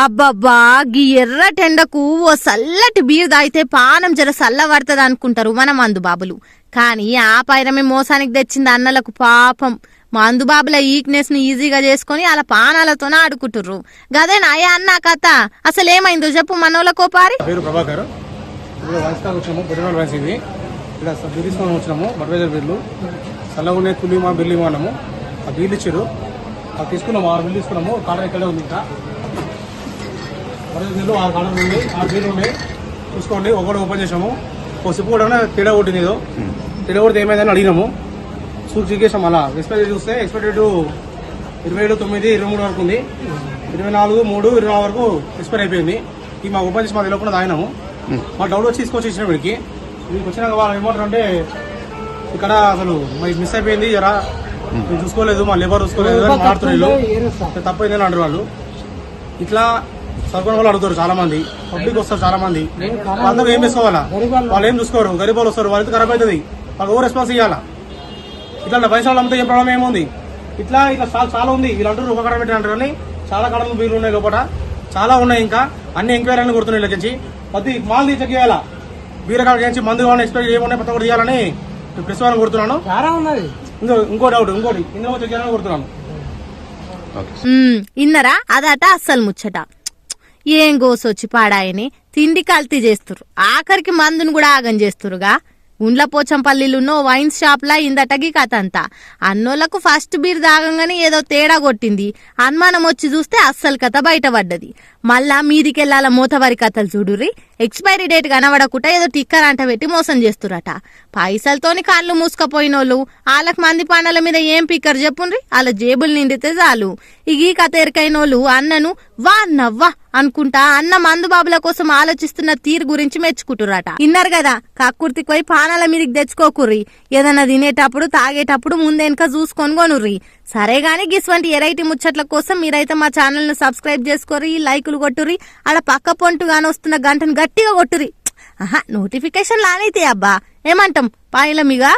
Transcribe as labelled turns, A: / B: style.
A: అబ్బబ్బా గీ ఎర్రటెండకు ఓ సల్లటి బీర్ తాగితే పానం జర సల్లబడుతుంది అనుకుంటారు మన మందుబాబులు కానీ ఆ పైరమే మోసానికి తెచ్చింది అన్నలకు పాపం. మందుబాబుల ఈక్నెస్ని ఈజీగా చేసుకుని అలా పానాలతోనే ఆడుకుంటుర్రు. గదే ఏ అన్న కథ? అసలు ఏమైందో చెప్పు మనోళ్ళకో పారి.
B: పేరు ప్రభాకర్. వచ్చినాము పొద్దున వైస్ ఇది. ఇక్కడ స- వచ్చినాము బడ్వేజర్ బిల్లు చల్లగునే తులిమా బిల్లు ఇవ్వన్నాము ఆ బిల్లు ఇచ్చారు తీసుకున్నాము ఆరు బిల్లు తీసుకున్నాము కాడ ఇక్కడే ఉంది ఇంకా. బిల్లు ఆరు కాడలు ఉన్నాయి. ఆరు బిల్లు ఉన్నాయి. చూసుకోండి ఒకటి ఓపెన్ చేసాము ఒక సిప్పు కూడా తేడా కొట్టింది ఏదో. తేడా కొడితే ఏమైందని అడిగినాము. చూసి చూకేసాం అలా. ఎక్స్పైరీ చూస్తే ఎక్స్పైరీ డేటు ఇరవై ఏడు తొమ్మిది ఇరవై మూడు వరకు ఉంది. ఇరవై నాలుగు మూడు ఇరవై నాలుగు వరకు ఎక్స్పైర్ అయిపోయింది. ఈ మా ఓపెన్ చేసి మా తెలియకుండా తాగినాము. మా డౌట్ వచ్చి తీసుకొచ్చి ఇచ్చిన వీడికి. వీడికి వచ్చినాక వాళ్ళు ఏమంటారు అంటే ఇక్కడ అసలు మరి మిస్ అయిపోయింది జరా. మేము చూసుకోలేదు మా లేబర్ చూసుకోలేదు మాట్లాడుతున్నారు వీళ్ళు. తప్పైంది? అని అంటారు వాళ్ళు. ఇట్లా సర్పంచ్ వాళ్ళు అడుగుతారు చాలా మంది పబ్లిక్ వస్తారు చాలా మంది అందరూ ఏం చేసుకోవాలా? వాళ్ళు ఏం చూసుకోరు? గరీబ్ వాళ్ళు వస్తారు వాళ్ళకి ఖరాబ్ అవుతుంది. వాళ్ళకి ఓవర్ రెస్పాన్స్ ఇవ్వాలా ఇట్లా పైసలు అమ్మితే ఏం ప్రాబ్లం ఏముంది? ఇట్లా ఇట్లా చాలా చాలా ఉంది. వీళ్ళు అంటారు ఒక కడ పెట్టి అంటారు కానీ చాలా కడలు బీర్లు ఉన్నాయి లోపల చాలా ఉన్నాయి ఇంకా. అన్ని ఎంక్వైరీలను కొడుతున్నాయి లెక్కించి ప్రతి మాల్ తీసి చెక్ చేయాలా? బీర కాడ నుంచి మందు కావాలని ఎక్స్పెక్ట్ ఏమున్నాయి? ప్రతి ఒక్కటి తీయాలని ప్రెస్ వాళ్ళని కొడుతున్నాను. ఇంకో ఇంకో డౌట్ ఇంకోటి. ఇందులో చెక్ చేయాలని కొడుతున్నాను.
A: ఇన్నరా అదట అస్సలు ముచ్చట. ఏం గోసొచ్చి పాడాయని తిండి కల్తీ చేస్తురు ఆఖరికి మందును కూడా ఆగం చేస్తురుగా. ఉండ్ల పోచంపల్లిలున్నో వైన్ షాప్లా ఇందటగి కథ అంతా అన్నోళ్ళకు ఫస్ట్ బీర్ తాగంగానే ఏదో తేడా కొట్టింది. అనుమానం వచ్చి చూస్తే అస్సలు కథ బయటపడ్డది. మళ్ళా మీదికెళ్ళాల మూతవారి కథలు చూడుర్రి. ఎక్స్పైరీ డేట్ కనబడకుండా ఏదో టిక్కర్ అంట పెట్టి మోసం చేస్తురట. పైసలతోని కాళ్ళు మూసుకపోయినోళ్ళు వాళ్ళకి మంది పండల మీద ఏం పిక్కర్ చెప్పుండ్రి? వాళ్ళ జేబులు నిండితే చాలు. ఇగ ఈ కథ ఎరకైనోళ్ళు అన్నను వా నవ్వా అనుకుంటా అన్న మందుబాబుల కోసం ఆలోచిస్తున్న తీరు గురించి మెచ్చుకుంటురట ఇన్నారు కదా కక్కుర్తికి పోయి పానాల మీదకి తెచ్చుకోకుర్రి. ఏదన్నా తినేటప్పుడు తాగేటప్పుడు ముందెనక చూసుకొని కొనుర్రి. సరే గాని గిస్వంటి ఎరైటీ ముచ్చట్ల కోసం మీరైతే మా ఛానల్ను సబ్స్క్రైబ్ చేసుకోరి లైకులు కొట్టుర్రి అలా పక్క పొంటు వస్తున్న గంటను గట్టిగా కొట్టుర్రి. ఆహా నోటిఫికేషన్ లానైతే అబ్బా. ఏమంటాం? పాయల మీగా